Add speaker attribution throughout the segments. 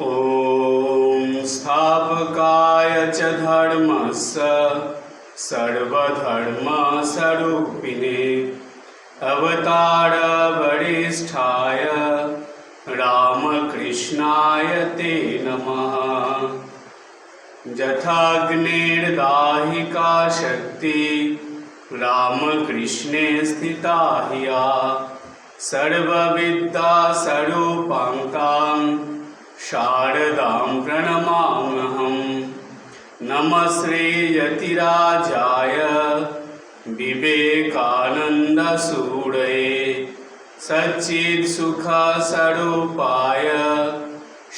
Speaker 1: ॐ स्थापकाय च धर्मस्य सर्वधर्मस्वरूपिणे अवतारवरिष्ठाय रामकृष्णाय ते नमः। यथाग्नेर्दाहिका शक्ति रामकृष्णे स्थिता हिया सर्वविद्या स्वरूपाङ्कां शारदां प्रणमाम्यहं नमश्रेयतिराजाय विवेकानन्दसूडये सच्चित्सुखस्वरूपाय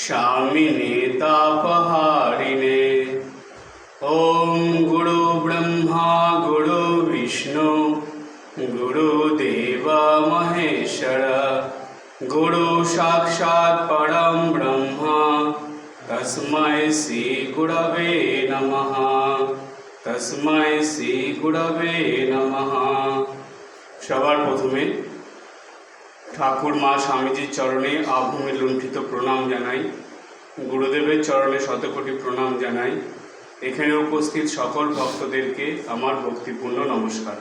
Speaker 1: शामिने तापहारिणे ॐ गुरुब्रह्मा गुरुविष्णु गुरुदेव महेश्वर गुरु साक्षात् तस्मै श्रीगुरवे नमः তসময় শ্রী গুরবে নমঃ সবার প্রথমে ঠাকুর মা স্বামীজির চরণে আভূমি লুণ্ঠিত প্রণাম জানাই গুরুদেবের চরণে শতকোটি প্রণাম জানাই এখানে উপস্থিত সকল ভক্তদেরকে আমার ভক্তিপূর্ণ নমস্কার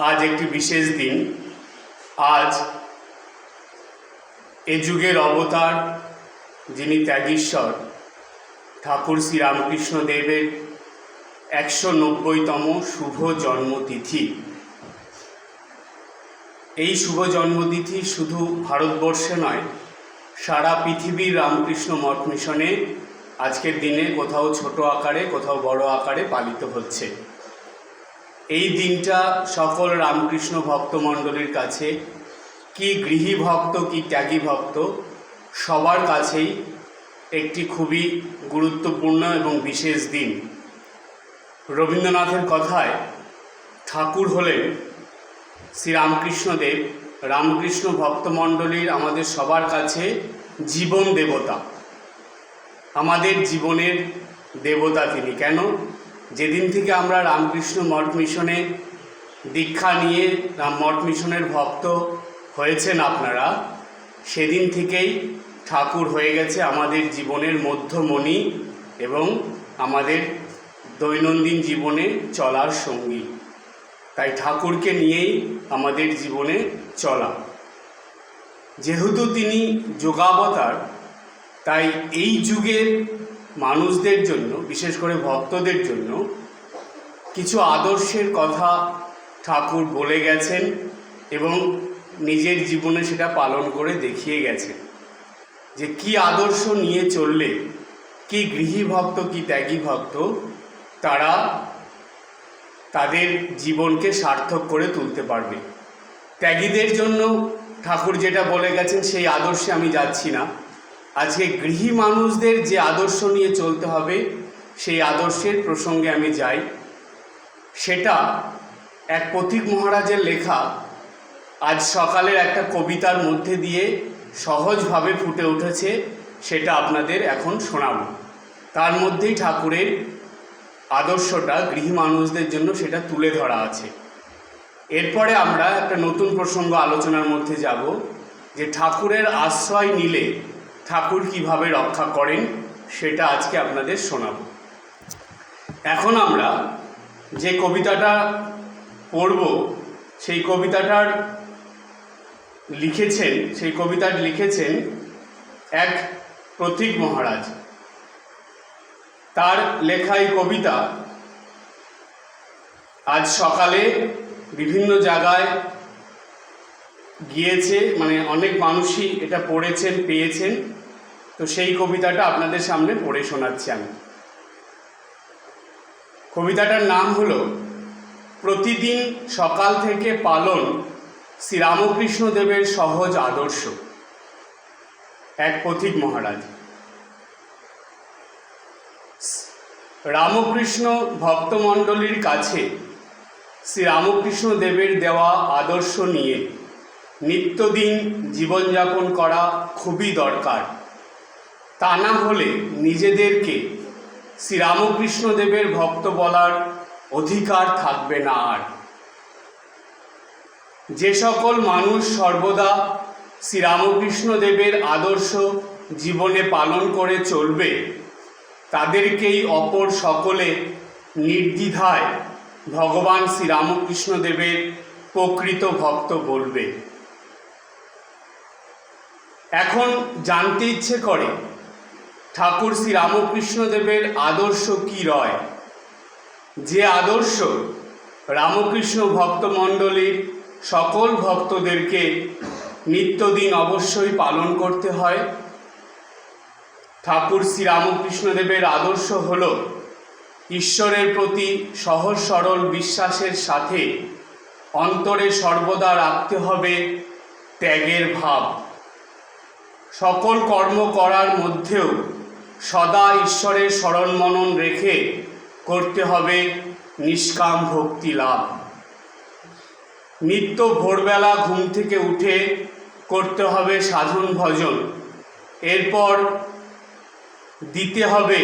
Speaker 1: আজ একটি বিশেষ দিন আজ এ যুগের অবতার যিনি ত্যাগীশ্বর, ঠাকুর শ্রী রামকৃষ্ণ দেবের একশো নব্বইতম শুভ জন্মতিথি। এই শুভ জন্মতিথি শুধু ভারতবর্ষে নয়, সারা পৃথিবীর রামকৃষ্ণ মঠ মিশনে আজকের দিনে কোথাও ছোট আকারে, কোথাও বড় আকারে পালিত হচ্ছে। এই দিনটা সকল রামকৃষ্ণ ভক্তমণ্ডলীর কাছে, কি গৃহী ভক্ত কি ত্যাগী ভক্ত সবার কাছেই একটি খুবই গুরুত্বপূর্ণ এবং বিশেষ দিন। রবীন্দ্রনাথের কথায় ঠাকুর হলেন শ্রী রামকৃষ্ণদেব রামকৃষ্ণ ভক্তমণ্ডলীর আমাদের সবার কাছে জীবন দেবতা। আমাদের জীবনের দেবতা তিনি। কেন? যেদিন থেকে আমরা রামকৃষ্ণ মঠ মিশনে দীক্ষা নিয়ে রাম মঠ মিশনের ভক্ত হয়েছেন আপনারা সেদিন থেকেই ঠাকুর হয়ে গেছে আমাদের জীবনের মধ্যমণি এবং আমাদের দৈনন্দিন জীবনে চলার সঙ্গী। তাই ঠাকুরকে নিয়েই আমাদের জীবনে চলা। যেহেতু তিনি যোগাবতার, তাই এই যুগের মানুষদের জন্য, বিশেষ করে ভক্তদের জন্য কিছু আদর্শের কথা ঠাকুর বলে গেছেন এবং নিজের জীবনে সেটা পালন করে দেখিয়ে গেছে যে কি আদর্শ নিয়ে চললে, কি গৃহী ভক্ত, কি ত্যাগী ভক্ত, তারা তাদের জীবনকে সার্থক করে তুলতে পারবে। ত্যাগীদের জন্য ঠাকুর যেটা বলে গেছেন, সেই আদর্শে আমি যাচ্ছি না। আজকে গৃহী মানুষদের যে আদর্শ নিয়ে চলতে হবে, সেই আদর্শের প্রসঙ্গে আমি যাই। সেটা এক পথিক মহারাজের লেখা আজ সকালের একটা কবিতার মধ্যে দিয়ে সহজভাবে ফুটে উঠেছে, সেটা আপনাদের এখন শোনাব। তার মধ্যেই ঠাকুরের আদর্শটা, গৃহী মানুষদের জন্য সেটা তুলে ধরা আছে। এরপরে আমরা একটা নতুন প্রসঙ্গ আলোচনার মধ্যে যাব, যে ঠাকুরের আশ্রয় নিলে ঠাকুর কীভাবে রক্ষা করেন, সেটা আজকে আপনাদের শোনাব। এখন আমরা যে কবিতাটা পড়ব, সেই কবিতাটার লিখেছেন, সেই কবিতার লিখেছেন এক প্রতীক মহারাজ। তার লেখা এই কবিতা আজ সকালে বিভিন্ন জায়গায় গিয়েছে মানে অনেক মানুষই এটা পড়েছেন, পেয়েছেন। তো সেই কবিতাটা আপনাদের সামনে পড়ে শোনাচ্ছি আমি। কবিতাটার নাম হলো, প্রতিদিন সকাল থেকে পালন শ্রীরামকৃষ্ণ দেবের সহজ আদর্শ। এক পথিক মহারাজ। রামকৃষ্ণ ভক্তমণ্ডলীর কাছে শ্রী রামকৃষ্ণ দেবের দেওয়া আদর্শ নিয়ে নিত্যদিন জীবনযাপন করা খুবই দরকার। তা না হলে নিজেদেরকে শ্রীরামকৃষ্ণ দেবের ভক্ত বলার অধিকার থাকবে না আর। যে সকল মানুষ সর্বদা শ্রীরামকৃষ্ণ দেবের আদর্শ জীবনে পালন করে চলবে, তাদেরকেই অপর সকলে নির্দ্বিধায় ভগবান শ্রীরামকৃষ্ণ দেবের প্রকৃত ভক্ত বলবে। এখন জানতে ইচ্ছে করে, ঠাকুর শ্রী রামকৃষ্ণ দেবের আদর্শ কি রয়? যে আদর্শ রামকৃষ্ণ ভক্তমণ্ডলীর সকল ভক্তদেরকে নিত্যদিন অবশ্যই পালন করতে হয়। ঠাকুর শ্রী রামকৃষ্ণ দেবের আদর্শ হল ঈশ্বরের প্রতি সহজ সরল বিশ্বাসের সাথে অন্তরে সর্বদা রাখতে হবে ত্যাগের ভাব। সকল কর্ম করার মধ্যেও সদা ঈশ্বরের স্মরণ মনন রেখে করতে হবে নিষ্কাম ভক্তি লাভ। নিত্য ভোরবেলা ঘুম থেকে উঠে করতে হবে সাধন ভজন। এরপর দিতে হবে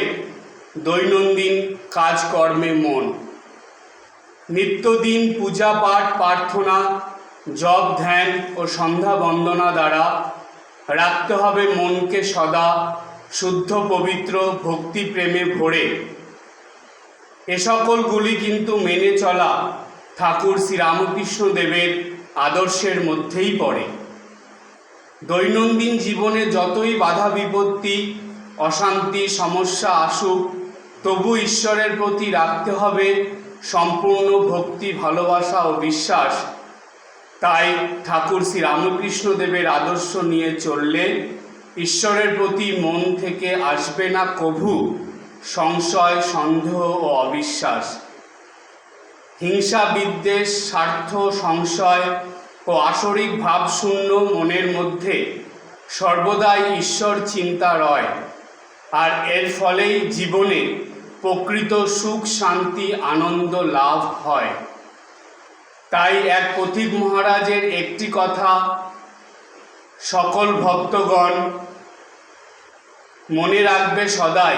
Speaker 1: দৈনন্দিন কাজকর্মে মন। নিত্যদিন পূজা পাঠ, প্রার্থনা, জপ, ধ্যান ও সন্ধ্যা বন্দনা দ্বারা রাখতে হবে মনকে সদা শুদ্ধ, পবিত্র ভক্তি প্রেমে ভরে। এ সকলগুলি কিন্তু মেনে চলা ঠাকুর শ্রী রামকৃষ্ণ দেবের আদর্শের মধ্যেই পড়ে। দৈনন্দিন জীবনে যতই বাধা বিপত্তি, অশান্তি, সমস্যা আসুক, তবু ঈশ্বরের প্রতি রাখতে হবে সম্পূর্ণ ভক্তি, ভালোবাসা ও বিশ্বাস। তাই ঠাকুর শ্রী রামকৃষ্ণ দেবের আদর্শ নিয়ে চললে ঈশ্বরের প্রতি মন থেকে আসবে না কভু, সংশয়, সন্দেহ ও অবিশ্বাস। হিংসা বিদ্বেষ স্বার্থ, সংশয় ও আসরিক ভাবশূন্য মনের মধ্যে সর্বদাই ঈশ্বর চিন্তা রয়। আর এর ফলেই জীবনে প্রকৃত সুখ, শান্তি, আনন্দ লাভ হয়। তাই এক পথিক মহারাজের একটি কথা সকল ভক্তগণ মনে রাখবে সদাই,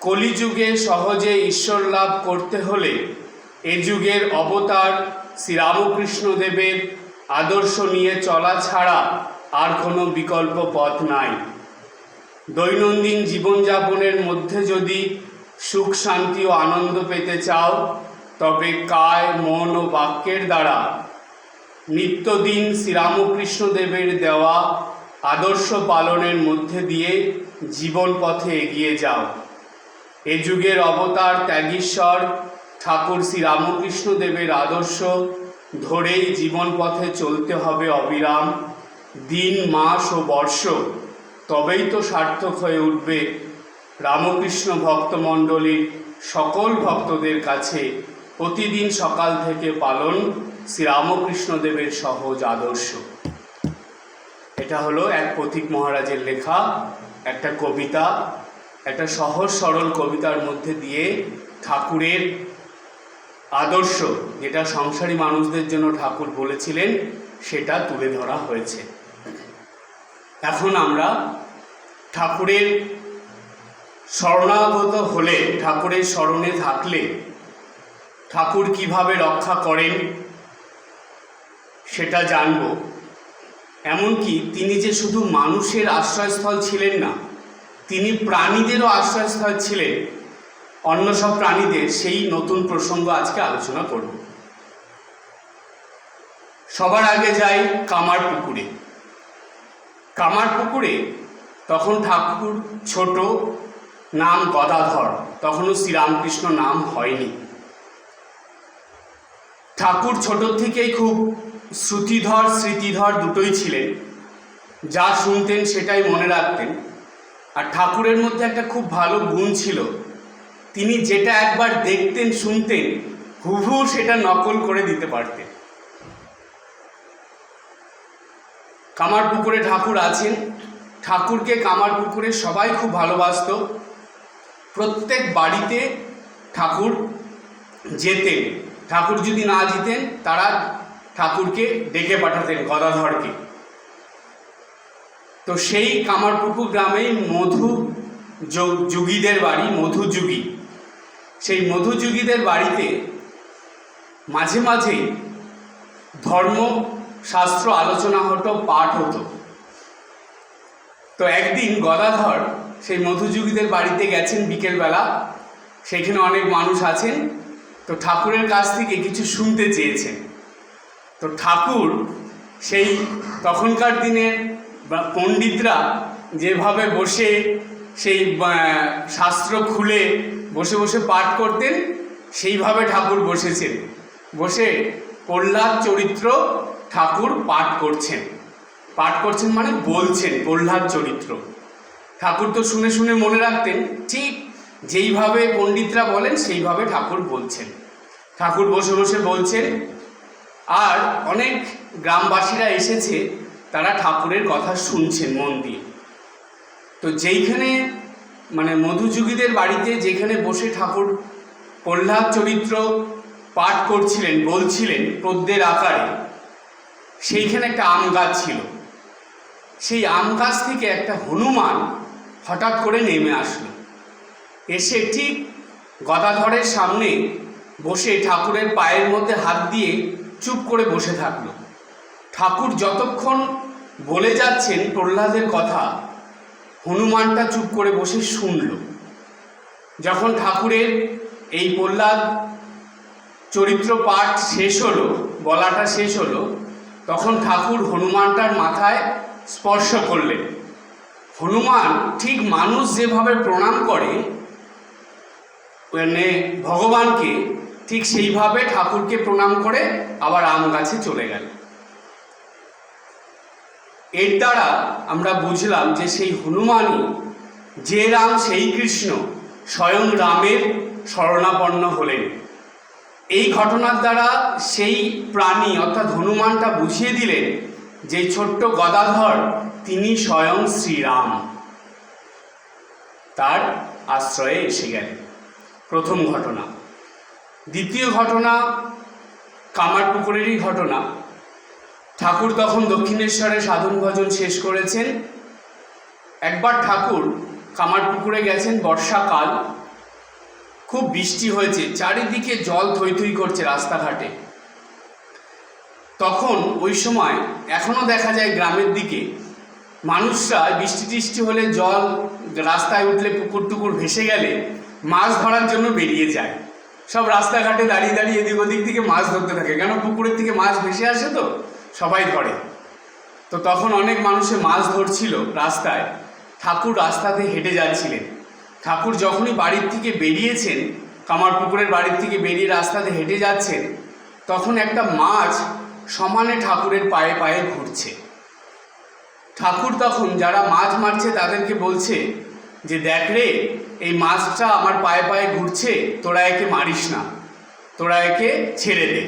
Speaker 1: কলিযুগে সহজে ঈশ্বর লাভ করতে হলে এ যুগের অবতার শ্রীরামকৃষ্ণ দেবের আদর্শ নিয়ে চলা ছাড়া আর কোনো বিকল্প পথ নাই। দৈনন্দিন জীবনযাপনের মধ্যে যদি সুখ, শান্তি ও আনন্দ পেতে চাও, তবে কায়, মন ও বাক্যের দ্বারা নিত্যদিন শ্রীরামকৃষ্ণ দেবের দেওয়া আদর্শ পালনের মধ্যে দিয়ে জীবন পথে এগিয়ে যাও। এ যুগের অবতার ত্যাগীশ্বর ঠাকুর শ্রী রামকৃষ্ণ দেবের আদর্শ, ধরেই জীবন পথে চলতে হবে অবিরাম। দিন, মাস ও বর্ষ, তবেই তো সার্থক হয়ে উঠবে রামকৃষ্ণ ভক্তমণ্ডলীর সকল ভক্তদের কাছে প্রতিদিন সকাল থেকে পালন শ্রীরামকৃষ্ণ দেবের সহজ আদর্শ। এটা হলো এক পথিক মহারাজের লেখা, একটা কবিতা, একটা সহজ সরল কবিতার মধ্যে দিয়ে ঠাকুরের আদর্শ যেটা সংসারী মানুষদের জন্য ঠাকুর বলেছিলেন, সেটা তুলে ধরা হয়েছে। এখন আমরা ঠাকুরের শরণাগত হলে, ঠাকুরের স্মরণে থাকলে ঠাকুর কীভাবে রক্ষা করেন, সেটা জানব। এমনকি তিনি যে শুধু মানুষের আশ্রয়স্থল ছিলেন না, তিনি প্রাণীদেরও আশ্রয়স্থল ছিলেন। অন্য সব প্রাণীদের সেই নতুন প্রসঙ্গ আজকে আলোচনা করব। সবার আগে যাই কামার পুকুরে। কামার পুকুরে তখন ঠাকুর ছোট, নাম গদাধর, তখনও শ্রীরামকৃষ্ণ নাম হয়নি। ঠাকুর ছোট থেকেই খুব শ্রুতিধর, স্মৃতিধর দুটোই ছিলেন। যা শুনতেন সেটাই মনে রাখতেন। আর ঠাকুরের মধ্যে একটা খুব ভালো গুণ ছিল তিনি যেটা একবার দেখতেন, শুনতেন হুবহু সেটা নকল করে দিতে পারতেন। কামারপুকুরে ঠাকুর আছেন। ঠাকুরকে কামারপুকুরে সবাই খুব ভালোবাসত। প্রত্যেক বাড়িতে ঠাকুর যেতেন। ঠাকুর যদি না যেতেন, তারা ঠাকুরকে ডেকে পাঠাতেন গদাধরকে। তো সেই কামারপুকুর গ্রামেই মধু যোগ- যুগীদের বাড়ি মধুযুগী সেই মধুযুগীদের বাড়িতে মাঝে মাঝে ধর্ম শাস্ত্র আলোচনা হতো, পাঠ হতো। তো একদিন গদাধর সেই মধুযুগীদের বাড়িতে গেছেন বিকেলবেলা। সেখানে অনেক মানুষ আছেন। তো ঠাকুরের কাছ থেকে কিছু শুনতে চেয়েছেন। তো ঠাকুর সেই তখনকার দিনের পণ্ডিতরা যেভাবে বসে সেই শাস্ত্র খুলে বসে বসে পাঠ করতেন, সেইভাবে ঠাকুর বসেছেন। বসে প্রহ্লাদ চরিত্র ঠাকুর পাঠ করছেন। পাঠ করছেন মানে বলছেন প্রহ্লাদ চরিত্র। ঠাকুর তো শুনে শুনে মনে রাখতেন, ঠিক যেইভাবে পণ্ডিতরা বলেন সেইভাবে ঠাকুর বলছেন। ঠাকুর বসে বসে বলছেন, আর অনেক গ্রামবাসীরা এসেছে, তারা ঠাকুরের কথা শুনছেন মন দিয়ে। তো যেইখানে মানে মধুযুগীদের বাড়িতে যেখানে বসে ঠাকুর প্রহ্লাদ চরিত্র পাঠ করছিলেন, বলছিলেন পদ্যের আকারে, সেইখানে একটা আম গাছ ছিল। সেই আম গাছ থেকে একটা হনুমান হঠাৎ করে নেমে আসলো। এসে ঠিক গদাধরের সামনে বসে ঠাকুরের পায়ের মধ্যে হাত দিয়ে চুপ করে বসে থাকল। ঠাকুর যতক্ষণ বলে যাচ্ছেন প্রহ্লাদের কথা হনুমানটা চুপ করে বসে শুনল। যখন ঠাকুরের এই প্রহ্লাদ চরিত্র পাঠ শেষ হলো বলাটা শেষ হলো, তখন ঠাকুর হনুমানটার মাথায় স্পর্শ করলেন। হনুমান ঠিক মানুষ যেভাবে প্রণাম করে মানে ভগবানকে ঠিক সেইভাবে ঠাকুরকে প্রণাম করে আবার আম গাছে চলে গেল। এর দ্বারা আমরা বুঝলাম যে সেই হনুমানই যে রাম, সেই কৃষ্ণ স্বয়ং রামের শরণাপন্ন হলেন। এই ঘটনার দ্বারা সেই প্রাণী অর্থাৎ হনুমানটা বুঝিয়ে দিলেন যে ছোট্ট গদাধর তিনি স্বয়ং শ্রীরাম। তার আশ্রয়ে এসে গেলেন। প্রথম ঘটনা। দ্বিতীয় ঘটনা, কামারপুকুরেরই ঘটনা। ঠাকুর তখন দক্ষিণেশ্বরে সাধন ভজন শেষ করেছেন। একবার ঠাকুর কামার পুকুরে গেছেন, বর্ষাকাল। খুব বৃষ্টি হয়েছে, চারিদিকে জল থই থই করছে রাস্তাঘাটে। তখন ওই সময় এখনও দেখা যায় গ্রামের দিকে, মানুষরা বৃষ্টি টিষ্টি হলে জল রাস্তায় উঠলে পুকুর টুকুর ভেসে গেলে মাছ ধরার জন্য বেরিয়ে যায়। সব রাস্তাঘাটে দাঁড়িয়ে দাঁড়িয়ে এদিক ওদিক থেকে মাছ ধরতে থাকে। কেন পুকুরের থেকে মাছ ভেসে আসে তো? সবাই ধরে। তো তখন অনেক মানুষে মাছ ধরছিল রাস্তায়। ঠাকুর রাস্তাতে হেঁটে যাচ্ছিলেন। ঠাকুর যখনই বাড়ির থেকে বেরিয়েছেন, কামার পুকুরের বাড়ির থেকে বেরিয়ে রাস্তাতে হেঁটে যাচ্ছেন, তখন একটা মাছ সমানে ঠাকুরের পায়ে পায়ে ঘুরছে। ঠাকুর তখন যারা মাছ মারছে তাদেরকে বলছে যে, দেখ রে, এই মাছটা আমার পায়ে পায়ে ঘুরছে, তোরা একে মারিস না, তোরা একে ছেড়ে দে।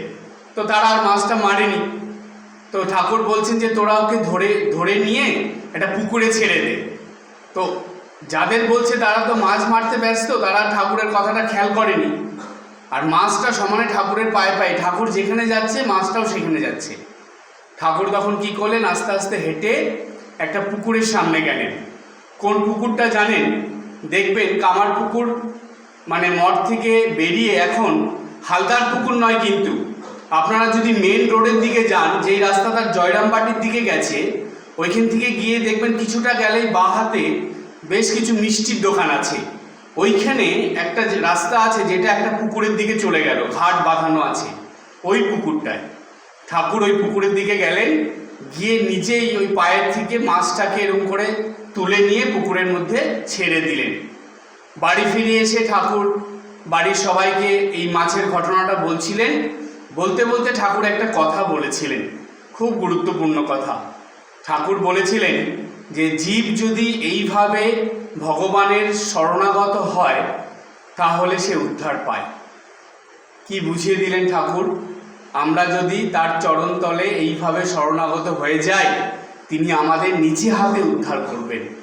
Speaker 1: তো তারা আর মাছটা মারেনি। তো ঠাকুর বলছেন যে তোরা ওকে ধরে ধরে নিয়ে একটা পুকুরে ছেড়ে দে। তো যাদের বলছে তারা তো মাছ মারতে ব্যস্ত, তারা ঠাকুরের কথাটা খেয়াল করেনি। আর মাছটা সমানে ঠাকুরের পায়ে পায়ে, ঠাকুর যেখানে যাচ্ছে, মাছটাও সেখানে যাচ্ছে। ঠাকুর তখন কি করলেন? আস্তে আস্তে হেঁটে একটা পুকুরের সামনে গেলেন। কোন পুকুরটা জানেন? দেখবেন কামার পুকুর মানে মঠ থেকে বেরিয়ে এখন হালদার পুকুর নয় কিন্তু। আপনারা যদি মেন রোডের দিকে যান, যেই রাস্তাটা জয়রামবাটির দিকে গেছে, ওইখান থেকে গিয়ে দেখবেন কিছুটা গেলেই বাঁ হাতে বেশ কিছু মিষ্টির দোকান আছে। ওইখানে একটা রাস্তা আছে, যেটা একটা পুকুরের দিকে চলে গেল, ঘাট বাঁধানো আছে, ওই পুকুরটায়। ঠাকুর ওই পুকুরের দিকে গেলেন, গিয়ে নিজেই ওই পায়ের থেকে মাছটাকে এরকম করে তুলে নিয়ে পুকুরের মধ্যে ছেড়ে দিলেন। বাড়ি ফিরে এসে ঠাকুর, বাড়ির সবাইকে এই মাছের ঘটনাটা বলছিলেন। বলতে বলতে ঠাকুর একটা কথা বলেছিলেন। খুব গুরুত্বপূর্ণ কথা। ঠাকুর বলেছিলেন যে, জীব যদি এইভাবে ভগবানের শরণাগত হয়, তাহলে সে উদ্ধার পায়। কি বুঝিয়ে দিলেন ঠাকুর? আমরা যদি তার চরণতলে এইভাবে শরণাগত হয়ে যাই, তিনি আমাদের নিচে হাতে উদ্ধার করবেন।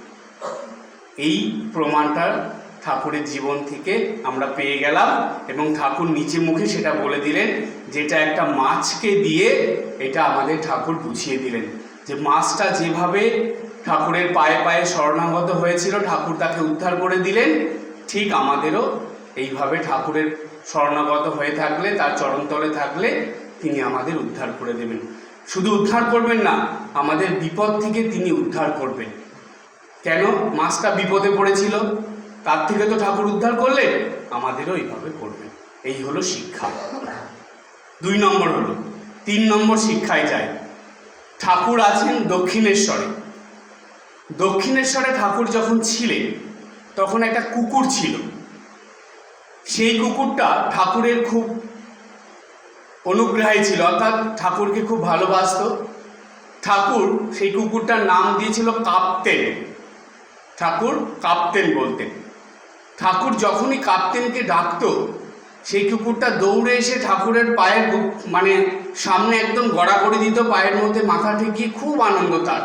Speaker 1: এই প্রমাণটা ঠাকুরের জীবন থেকে আমরা পেয়ে গেলাম এবং ঠাকুর নিচে মুখে সেটা বলে দিলেন, যেটা একটা মাছকে দিয়ে এটা আমাদের ঠাকুর বুঝিয়ে দিলেন। যে মাছটা যেভাবে ঠাকুরের পায়ে পায়ে শরণাগত হয়েছিল, ঠাকুর তাকে উদ্ধার করে দিলেন, ঠিক আমাদেরও এইভাবে ঠাকুরের শরণাগত হয়ে থাকলে, তার চরণতলে থাকলে তিনি আমাদের উদ্ধার করে দেবেন। শুধু উদ্ধার করবেন না, আমাদের বিপদ থেকে তিনি উদ্ধার করবেন। কেন? মাছটা বিপদে পড়েছিল। তার থেকে তো ঠাকুর উদ্ধার করলে আমাদেরও এইভাবে করবেন এই হলো শিক্ষা। দুই নম্বর হলো, তিন নম্বর শিক্ষায় যায় ঠাকুর আছেন দক্ষিণেশ্বরে। দক্ষিণেশ্বরে ঠাকুর যখন ছিলেন, তখন একটা কুকুর ছিল। সেই কুকুরটা ঠাকুরের খুব অনুগ্রহী ছিল, অর্থাৎ ঠাকুরকে খুব ভালোবাসতো। ঠাকুর সেই কুকুরটার নাম দিয়েছিল কাপ্তেন। ঠাকুর কাপ্তেন বলতেন। ঠাকুর যখনই কাপ্তেনকে ডাকতো, সেই কুকুরটা দৌড়ে এসে ঠাকুরের পায়ের মানে সামনে একদম গড়া করে দিত, পায়ের মধ্যে মাথা ঠেকিয়ে খুব আনন্দ তার।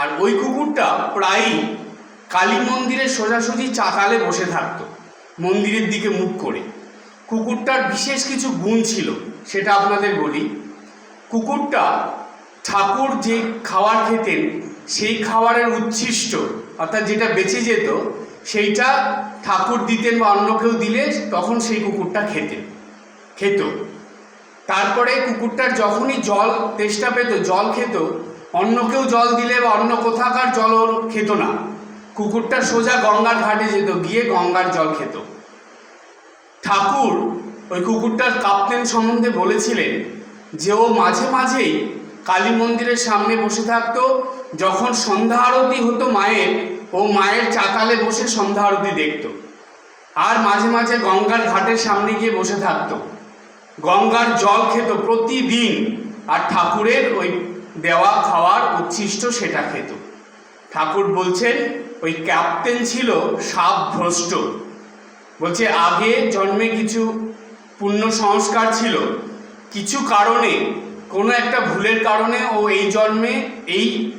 Speaker 1: আর ওই কুকুরটা প্রায়ই কালী মন্দিরের সোজাসুজি চাতালে বসে থাকতো, মন্দিরের দিকে মুখ করে। কুকুরটার বিশেষ কিছু গুণ ছিল, সেটা আপনাদের বলি। কুকুরটা ঠাকুর যে খাবার খেতেন, সেই খাবারের উচ্ছিষ্ট, অর্থাৎ যেটা বেঁচে যেত সেইটা ঠাকুর দিতেন বা অন্য কেউ দিলে তখন সেই কুকুরটা খেতেন, খেত। তারপরে কুকুরটার যখনই জল তেষ্টা পেত, জল খেত, অন্য কেউ জল দিলে বা অন্য কোথাকার জল ওর খেত না। কুকুরটা সোজা গঙ্গার ঘাটে যেত, গিয়ে গঙ্গার জল খেত। ঠাকুর ওই কুকুরটার কাপ্তেন সম্বন্ধে বলেছিলেন যে ও মাঝে মাঝেই কালী মন্দিরের সামনে বসে থাকতো, যখন সন্ধ্যা আরতি হতো মায়ের ও মায়ের চাতালে বসে সন্ধ্যা আরতি দেখতো। আর মাঝে মাঝে গঙ্গার ঘাটের সামনে গিয়ে বসে থাকতো। গঙ্গার জল খেত প্রতিদিন আর ঠাকুরের ওই দেওয়া খাওয়ার উচ্ছিষ্ট সেটা খেত। ঠাকুর বলছেন, ওই ক্যাপ্টেন ছিল সাপ ভ্রষ্ট। বলছে, আগে জন্মে কিছু পুণ্য সংস্কার ছিল। কিছু কারণে, কোনো একটা ভুলের কারণে ও এই জন্মে এই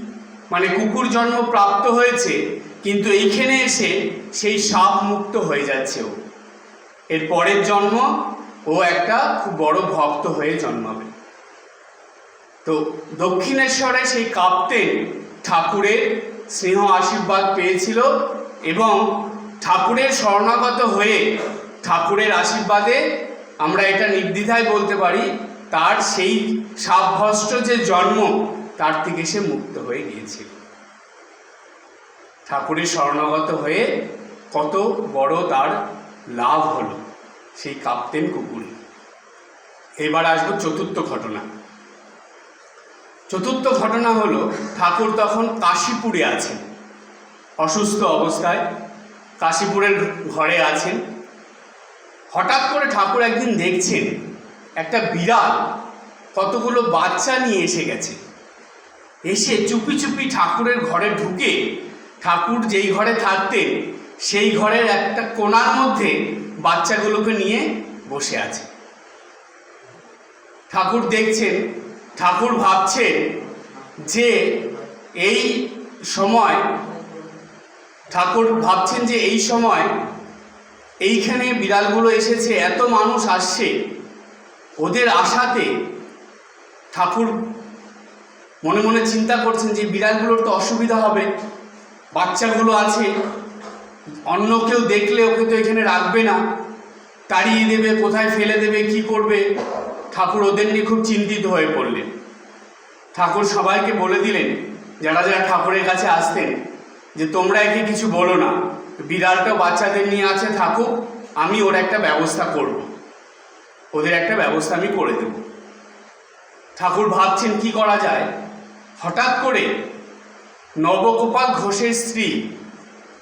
Speaker 1: মানে কুকুর জন্ম প্রাপ্ত হয়েছে, কিন্তু এইখানে এসে সেই সাপ মুক্ত হয়ে যাচ্ছে ও। এর পরের জন্ম ও একটা খুব বড় ভক্ত হয়ে জন্মাবে। তো দক্ষিণেশ্বরে সেই কাপ্তেন ঠাকুরের স্নেহ আশীর্বাদ পেয়েছিল এবং ঠাকুরের শরণাগত হয়ে ঠাকুরের আশীর্বাদে আমরা এটা নির্দ্বিধায় বলতে পারি, তার সেই সাবভস্ত যে জন্ম তার থেকে সে মুক্ত হয়ে গিয়েছিল। ঠাকুরের শরণাগত হয়ে কত বড় তার লাভ হলো সেই কাপ্তেন কুকুরে। এবার আসব চতুর্থ ঘটনা। চতুর্থ ঘটনা হলো ঠাকুর তখন কাশীপুরে আছেন। অসুস্থ অবস্থায় কাশীপুরের ঘরে আছেন। হঠাৎ করে ঠাকুর একদিন দেখছেন একটা বিড়াল কতগুলো বাচ্চা নিয়ে এসে গেছে। এসে চুপি চুপি ঠাকুরের ঘরে ঢুকে ঠাকুর যেই ঘরে থাকতেন, সেই ঘরের একটা কোণার মধ্যে বাচ্চাগুলোকে নিয়ে বসে আছে। ঠাকুর দেখছেন, ঠাকুর ভাবছেন যে এই সময়, ঠাকুর ভাবছেন যে এই সময় এইখানে বিড়ালগুলো এসেছে, এত মানুষ আসছে, ওদের আশাতে ঠাকুর মনে মনে চিন্তা করছেন যে বিড়ালগুলোর তো অসুবিধা হবে, বাচ্চাগুলো আছে, অন্য কেউ দেখলে ওকে তো এখানে রাখবে না, তাড়িয়ে দেবে, কোথায় ফেলে দেবে, কি করবে? ঠাকুর ওদের নিয়ে খুব চিন্তিত হয়ে পড়লেন। ঠাকুর সবাইকে বলে দিলেন, যারা যারা ঠাকুরের কাছে আসতেন, যে তোমরা একে কিছু বলো না বিড়ালটা বাচ্চাদের নিয়ে আছে, থাকুক, আমি ওর একটা ব্যবস্থা করব। ওদের একটা ব্যবস্থা আমি করে দেব। ঠাকুর ভাবছেন কি করা যায়? হঠাৎ করে নবগোপাল ঘোষের স্ত্রী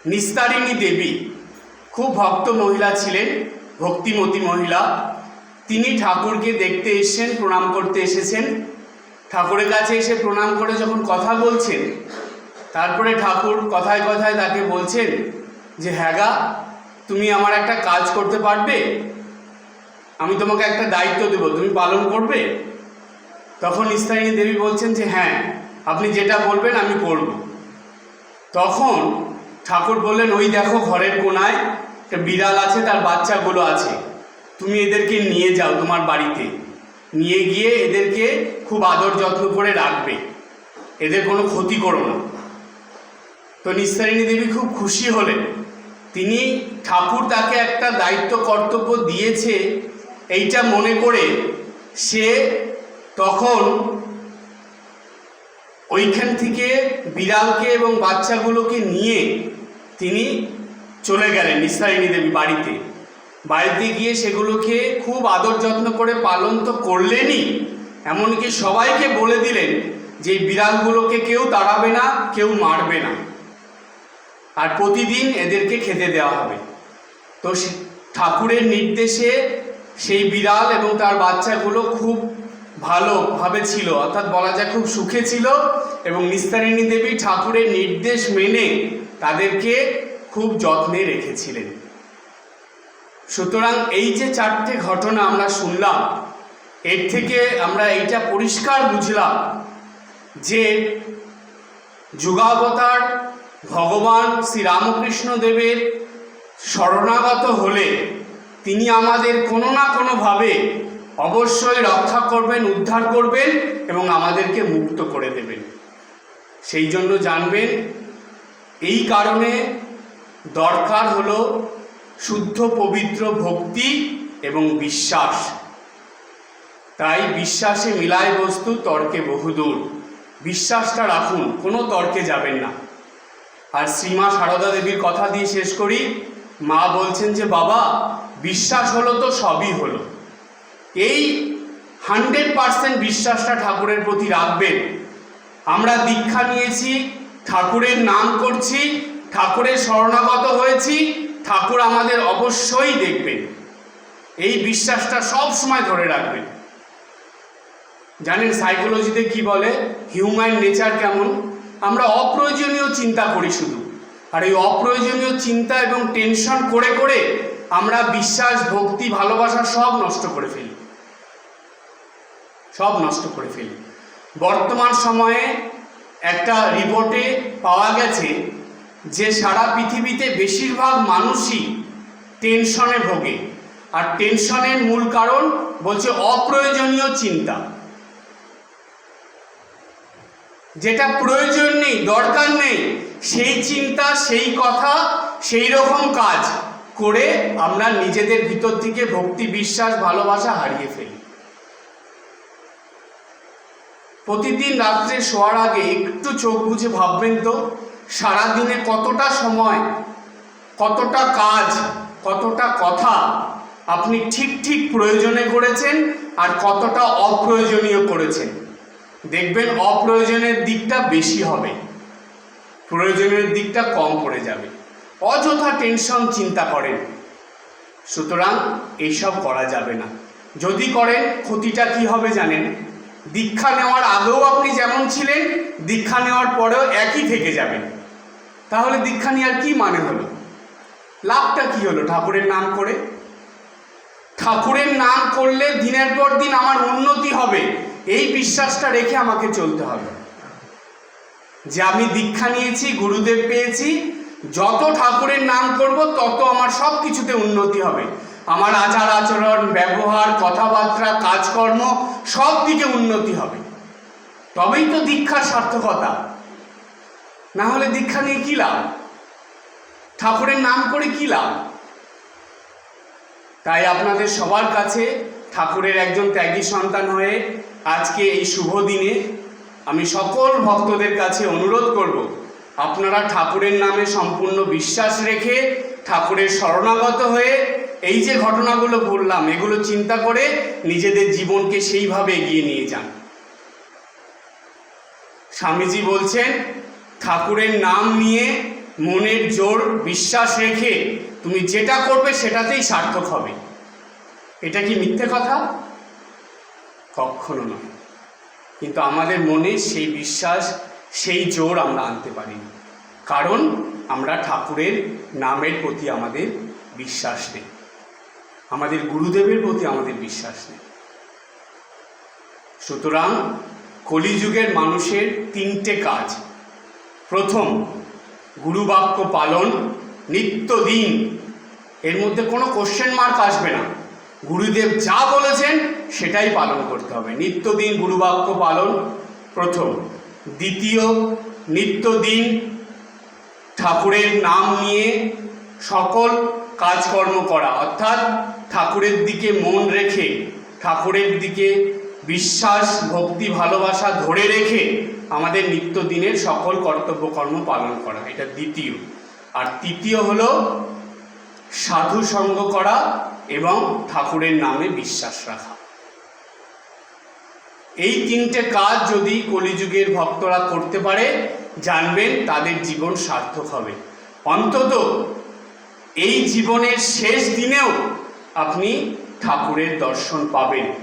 Speaker 1: নিস্তারিণী দেবী, খুব ভক্ত মহিলা ছিলেন, ভক্তিমতী মহিলা, তিনি ঠাকুরকে দেখতে এসেছেন, প্রণাম করতে এসেছেন। ঠাকুরের কাছে এসে প্রণাম করে যখন কথা বলছেন, তারপরে ঠাকুর কথায় কথায় তাকে বলছেন যে হ্যাগা তুমি আমার একটা কাজ করতে পারবে? আমি তোমাকে একটা দায়িত্ব দেবো, তুমি পালন করবে? তখন ইস্তারিণী দেবী বলছেন যে হ্যাঁ আপনি যেটা বলবেন আমি করব। তখন ঠাকুর বললেন, ওই দেখো ঘরের কোনায় একটা বিড়াল আছে, তার বাচ্চাগুলো আছে। তুমি এদেরকে নিয়ে যাও তোমার বাড়িতে। নিয়ে গিয়ে এদেরকে খুব আদর যত্ন করে রাখবে। এদের কোনো ক্ষতি করো না। তো নিস্তারিণী দেবী খুব খুশি হলেন। তিনি ঠাকুর তাকে একটা দায়িত্ব কর্তব্য দিয়েছে, এইটা মনে করে সে তখন ওইখান থেকে বিড়ালকে এবং বাচ্চাগুলোকে নিয়ে তিনি চলে গেলেন নিস্তারিণী দেবী বাড়িতে। বাড়িতে গিয়ে সেগুলোকে খুব আদর যত্ন করে পালন তো করলেনই, এমনকি সবাইকে বলে দিলেন যে বিড়ালগুলোকে কেউ তাড়াবে না, কেউ মারবে না। আর প্রতিদিন এদেরকে খেতে দেওয়া হবে। তো ঠাকুরের নির্দেশে সেই বিড়াল এবং তার বাচ্চাগুলো খুব ভালোভাবে ছিল, অর্থাৎ বলা যায় খুব সুখে ছিল এবং নিস্তারিণী দেবী ঠাকুরের নির্দেশ মেনে তাদেরকে খুব যত্নে রেখেছিলেন। সুতরাং এই যে চারটে ঘটনা আমরা শুনলাম, এর থেকে আমরা এইটা পরিষ্কার বুঝলাম যে যুগাবতার ভগবান শ্রী রামকৃষ্ণ দেবের শরণাগত হলে তিনি আমাদের কোনো না কোনোভাবে অবশ্যই রক্ষা করবেন, উদ্ধার করবেন এবং আমাদেরকে মুক্ত করে দেবেন। সেই জন্য জানবেন, এই কারণে দরকার হলো শুদ্ধ, পবিত্র ভক্তি এবং বিশ্বাস। তাই বিশ্বাসে মিলায় বস্তু, তর্কে বহুদূর। বিশ্বাসটা রাখুন, কোনো তর্কে যাবেন না। আর শ্রীমা সারদা দেবীর কথা দিয়ে শেষ করি। মা বলছেন যে, বাবা, বিশ্বাস হলো তো সবই হলো। এই হান্ড্রেড পারসেন্ট বিশ্বাসটা ঠাকুরের প্রতি রাখবেন। আমরা দীক্ষা নিয়েছি, ঠাকুরের নাম করছি, ঠাকুরের শরণাগত হয়েছি, ঠাকুর আমাদের অবশ্যই দেখবেন। এই বিশ্বাসটা সব সময় ধরে রাখবেন। জানেন সাইকোলজিতে কি বলে? হিউম্যান নেচার কেমন? আমরা অপ্রয়োজনীয় চিন্তা করি শুধু। আর এই অপ্রয়োজনীয় চিন্তা এবং টেনশন করে করে আমরা বিশ্বাস, ভক্তি, ভালোবাসা সব নষ্ট করে ফেলি। সব নষ্ট করে ফেলি। বর্তমান সময়ে একটা রিপোর্টে পাওয়া গেছে যে সারা পৃথিবীতে বেশিরভাগ মানুষই টেনশনে ভোগে। আর টেনশনের মূল কারণ বলছে অপ্রয়োজনীয় চিন্তা। যেটা প্রয়োজন নেই, দরকার নেই, সেই চিন্তা, সেই কথা, সেই রকম কাজ করে আমরা নিজেদের ভিতর থেকে ভক্তি, বিশ্বাস, ভালোবাসা হারিয়ে ফেলি। প্রতিদিন রাত্রে শোয়ার আগে একটু চোখ বুঝে ভাববেন তো, সারাদিনে কতটা সময়, কতটা কাজ, কতটা কথা আপনি ঠিক ঠিক প্রয়োজনে করেছেন আর কতটা অপ্রয়োজনীয় করেছেন। দেখবেন অপ্রয়োজনের দিকটা বেশি হবে, প্রয়োজনের দিকটা কম পড়ে যাবে, অযথা টেনশন চিন্তা করেন। সুতরাং এইসব করা যাবে না। যদি করেন, ক্ষতিটা কি হবে জানেন? দীক্ষা নেওয়ার আগেও আপনি যেমন ছিলেন, দীক্ষা নেওয়ার পরেও একই থেকে যাবেন। তাহলে দীক্ষা নেওয়ার কি মানে হলো? লাভটা কি হলো ঠাকুরের নাম করে? ঠাকুরের নাম করলে দিনের পর দিন আমার উন্নতি হবে, এই বিশ্বাসটা রেখে আমাকে চলতে হবে। যে আমি দীক্ষা নিয়েছি, গুরুদেব পেয়েছি, যত ঠাকুরের নাম করব, তত আমার সব কিছুতে উন্নতি হবে। আমার আচার আচরণ, ব্যবহার, কথাবার্তা, কাজকর্ম, সব দিকে উন্নতি হবে। তবেই তো দীক্ষার সার্থকতা। না হলে দীক্ষা নিয়ে কী লাভ? ঠাকুরের নাম করে কী লাভ? তাই আপনাদের সবার কাছে ঠাকুরের একজন ত্যাগী সন্তান হয়ে আজকে এই শুভ দিনে আমি সকল ভক্তদের কাছে অনুরোধ করব, আপনারা ঠাকুরের নামে সম্পূর্ণ বিশ্বাস রেখে ঠাকুরের শরণাগত হয়ে এই যে ঘটনাগুলো বললাম, এগুলো চিন্তা করে নিজেদের জীবনকে সেইভাবে এগিয়ে নিয়ে যান। স্বামীজি বলছেন, ঠাকুরের নাম নিয়ে মনের জোর বিশ্বাস রেখে তুমি যেটা করবে সেটাতেই সার্থক হবে। এটা কি মিথ্যে কথা? কখনো নয় কিন্তু আমাদের মনে সেই বিশ্বাস, সেই জোর আমরা আনতে পারি কারণ আমরা ঠাকুরের নামের প্রতি আমাদের বিশ্বাস নেই। আমাদের গুরুদেবের প্রতি আমাদের বিশ্বাস নেই। সুতরাং কলিযুগের মানুষের তিনটে কাজ। প্রথম, গুরুবাক্য পালন, নিত্যদিন। এর মধ্যে কোনো কোশ্চেন মার্ক আসবে না। গুরুদেব যা বলেছেন সেটাই পালন করতে হবে। নিত্যদিন গুরুবাক্য পালন, প্রথম। দ্বিতীয়, নিত্যদিন ঠাকুরের নাম নিয়ে সকল কাজকর্ম করা। অর্থাৎ ঠাকুরের দিকে মন রেখে, ঠাকুরের দিকে বিশ্বাস, ভক্তি, ভালোবাসা ধরে রেখে আমাদের নিত্যদিনের সকল কর্তব্য কর্ম পালন করা। এটা দ্বিতীয়। আর তৃতীয় হলো সাধু সঙ্গ করা এবং ঠাকুরের নামে বিশ্বাস রাখা। এই তিনটে কাজ যদি কলিযুগের ভক্তরা করতে পারে, জানবেন তাদের জীবন সার্থক হবে। অন্তত এই জীবনের শেষ দিনেও আপনি ঠাকুরের দর্শন পাবেন।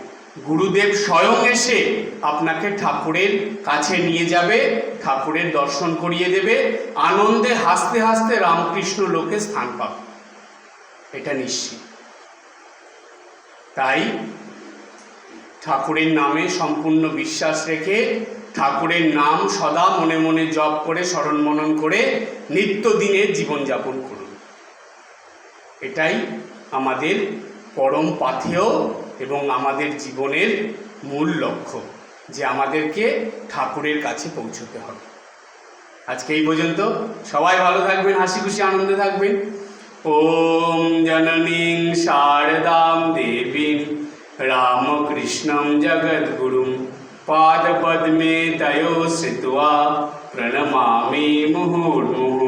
Speaker 1: গুরুদেব স্বয়ং এসে আপনাকে ঠাকুরের কাছে নিয়ে যাবে, ঠাকুরের দর্শন করিয়ে দেবে, আনন্দে হাসতে হাসতে রামকৃষ্ণ লোকে স্থান পাবে। এটা নিশ্চিত। তাই ঠাকুরের নামে সম্পূর্ণ বিশ্বাস রেখে ঠাকুরের নাম সদা মনে মনে জপ করে, স্মরণ মনন করে নিত্যদিনের জীবনযাপন করুন। এটাই আমাদের পরম পাথেয় এবং আমাদের জীবনের মূল লক্ষ্য, যে আমাদেরকে ঠাকুরের কাছে পৌঁছতে হবে। আজকে এই পর্যন্ত সবাই ভালো থাকবেন, হাসি খুশি, আনন্দে থাকবেন। ওম জননীং শারদাম দেবীং রামকৃষ্ণম জগদ্গুরুম পাদপদ্মে তয়ো শ্রিত্वा প্রণমামি মুহুর্মুহুঃ